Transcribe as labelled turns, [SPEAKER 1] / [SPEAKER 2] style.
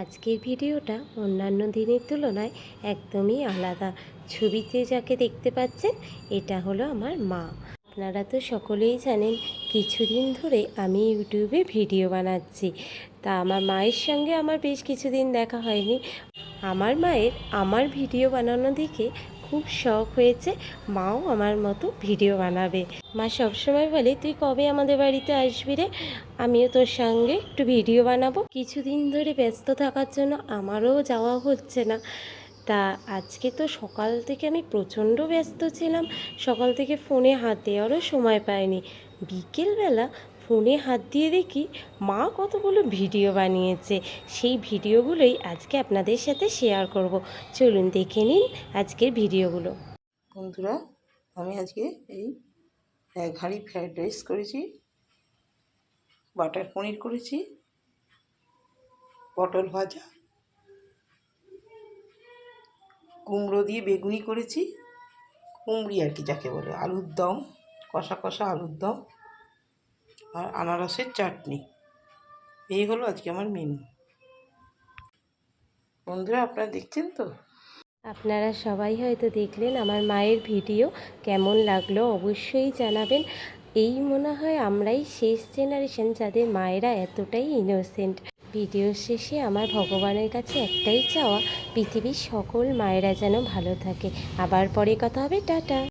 [SPEAKER 1] আজকের ভিডিওটা অন্যান্য দিনের তুলনায় একদমই আলাদা। ছবিতে যাকে দেখতে পাচ্ছেন, এটা হলো আমার মা। আপনারা তো সকলেই জানেন, কিছুদিন ধরে আমি ইউটিউবে ভিডিও বানাচ্ছি। তা আমার মায়ের সঙ্গে আমার বেশ কিছুদিন দেখা হয়নি। আমার মায়ের আমার ভিডিও বানানো দেখে খুব শখ হয়েছে, মাও আমার মতো ভিডিও বানাবে। মা সবসময় বলে, তুই কবে আমাদের বাড়িতে আসবি রে? আমিও তোর সঙ্গে একটু ভিডিও বানাবো। কিছুদিন ধরে ব্যস্ত থাকার জন্য আমারও যাওয়া হচ্ছে না। তা আজকে তো সকাল থেকে আমি প্রচণ্ড ব্যস্ত ছিলাম। সকাল থেকে ফোনে হাত দেওয়ারও সময় পাইনি। বিকেলবেলা ফোনে হাত দিয়ে দেখি মা কতগুলো ভিডিও বানিয়েছে। সেই ভিডিওগুলোই আজকে আপনাদের সাথে শেয়ার করব। চলুন দেখে নিন আজকের ভিডিওগুলো।
[SPEAKER 2] বন্ধুরা, আমি আজকে এই এক হাঁড়ি ফ্রাইড রাইস করেছি বাটার পনির করেছি, পটল ভাজা, কুমড়ো দিয়ে বেগুনি করেছি, কুমড়ি আর কি যাকে বলে, আলুর দম, কষা কষা আলুর দম আর আনারসের চাটনি। এই হলো আজকে আমার মেনু বন্ধুরা, আপনারা দেখছেন তো?
[SPEAKER 1] আপনারা সবাই হয়তো দেখলেন আমার মায়ের ভিডিও কেমন লাগল, অবশ্যই জানাবেন। এই মনে হয় আমরাই শেষ জেনারেশন যাদের মায়েরা এতটাই ইনোসেন্ট ভিডিও শেষে আমার ভগবানের কাছে একটাই চাওয়া, পৃথিবীর সকল মায়েরা যেন ভালো থাকে। আবার পরে কথা হবে। টাটা!